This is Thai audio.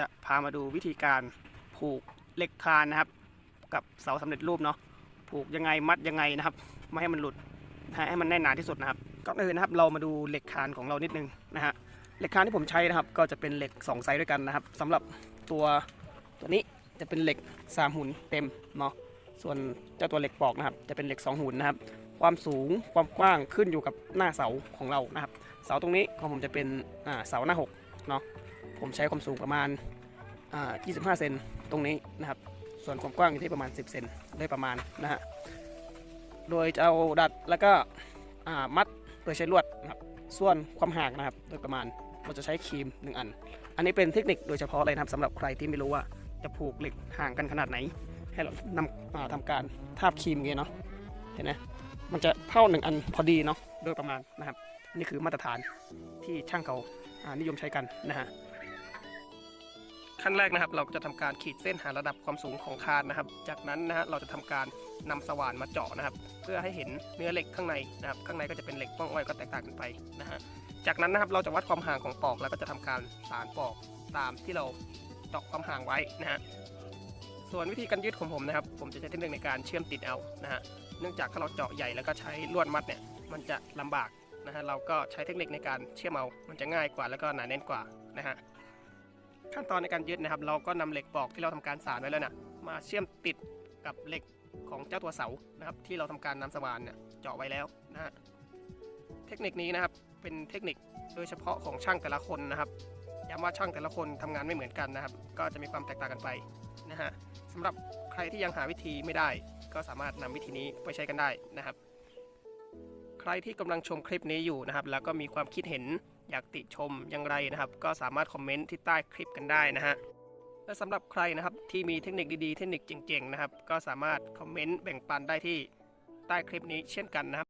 จะพามาดูวิธีการผูกเหล็กคานนะครับ กับเสาสำเร็จรูปเนาะผูกยังไงมัดยังไงนะครับ ไม่ให้มันหลุดให้มันแน่นหนาที่สุดนะครับก่อนอื่นนะครับเรามาดูเหล็กคานของเรานิดนึงนะฮะเหล็กคานที่ผมใช้นะครับ ก็จะเป็นเหล็กสองไซส์ด้วยกันนะครับสำหรับตัวตัวนี้จะเป็นเหล็กสามหุ่นเต็มเนาะส่วนเจ้าตัวเหล็กปอกนะครับ จะเป็นเหล็กสองหุ่นนะครับ ความสูงความกว้างขึ้นอยู่กับหน้าเสาของเรานะครับ เสาตรงนี้ของผมจะเป็นอ่าเสาหน้าหก เนาะผมใช้ความสูงประมาณ25 เซนตรงนี้นะครับ ส่วนความกว้างอยู่ที่ประมาณ 10 เซนโดยประมาณนะฮะ โดยจะเอาดัดแล้วก็มัดโดยใช้ลวดนะครับ ส่วนความห่างนะครับ โดยประมาณเราจะใช้ครีม 1 อัน อันนี้เป็นเทคนิคโดยเฉพาะเลยนะครับสำหรับใครที่ไม่รู้ว่าจะผูกเหล็กห่างกันขนาดไหน ให้เรานำอ่าทำการทาบครีมเงี้ยเนาะ เห็นไหมมันจะเท่าหนึ่งอันพอดีเนาะ โดยประมาณนะครับ นี่คือมาตรฐานที่ช่างเขา นิยมใช้กันนะฮะขั้นแรกนะครับ เราก็จะทำการขีดเส้นหาระดับความสูงของคานนะครับ จากนั้นนะฮะเราจะทำการนำสว่านมาเจาะนะครับ เพื่อให้เห็นเนื้อเหล็กข้างในนะครับ ข้างในก็จะเป็นเหล็กป้องอ้อยก็แตกต่างกันไปนะฮะจากนั้นนะครับเราจะวัดความห่างของปอกแล้วก็จะทำการสานปอกตามที่เราเจาะความห่างไว้นะฮะส่วนวิธีการยืดของผมนะครับ ผมจะใช้เทคนิคในการเชื่อมติดเอานะฮะเนื่องจากถ้าเราเจาะใหญ่แล้วก็ใช้ลวดมัดเนี่ยมันจะลำบาก นะฮะเราก็ใช้เทคนิคในการเชื่อมเอา มันจะง่ายกว่าแล้วก็หนาแน่นกว่านะฮะขั้นตอนในการยึดนะครับ เราก็นำเหล็กปอกที่เราทำการสานไว้แล้วนะมาเชื่อมติดกับเหล็กของเจ้าตัวเสานะครับ ที่เราทำการนำสว่านเนี่ยเจาะไว้แล้วนะฮะเทคนิคนี้นะครับเป็นเทคนิคโดยเฉพาะของช่างแต่ละคนนะครับย้ำว่าช่างแต่ละคนทำงานไม่เหมือนกันนะครับ ก็จะมีความแตกต่างกันไปนะฮะสำหรับใครที่ยังหาวิธีไม่ได้ ก็สามารถนำวิธีนี้ไปใช้กันได้นะครับ ใครที่กำลังชมคลิปนี้อยู่นะครับ แล้วก็มีความคิดเห็นอยากติชมอย่างไรนะครับ ก็สามารถคอมเมนต์ที่ใต้คลิปกันได้นะฮะและสำหรับใครนะครับที่มีเทคนิคดีๆ เทคนิคเจ๋งๆนะครับ ก็สามารถคอมเมนต์แบ่งปันได้ที่ใต้คลิปนี้เช่นกันนะครับ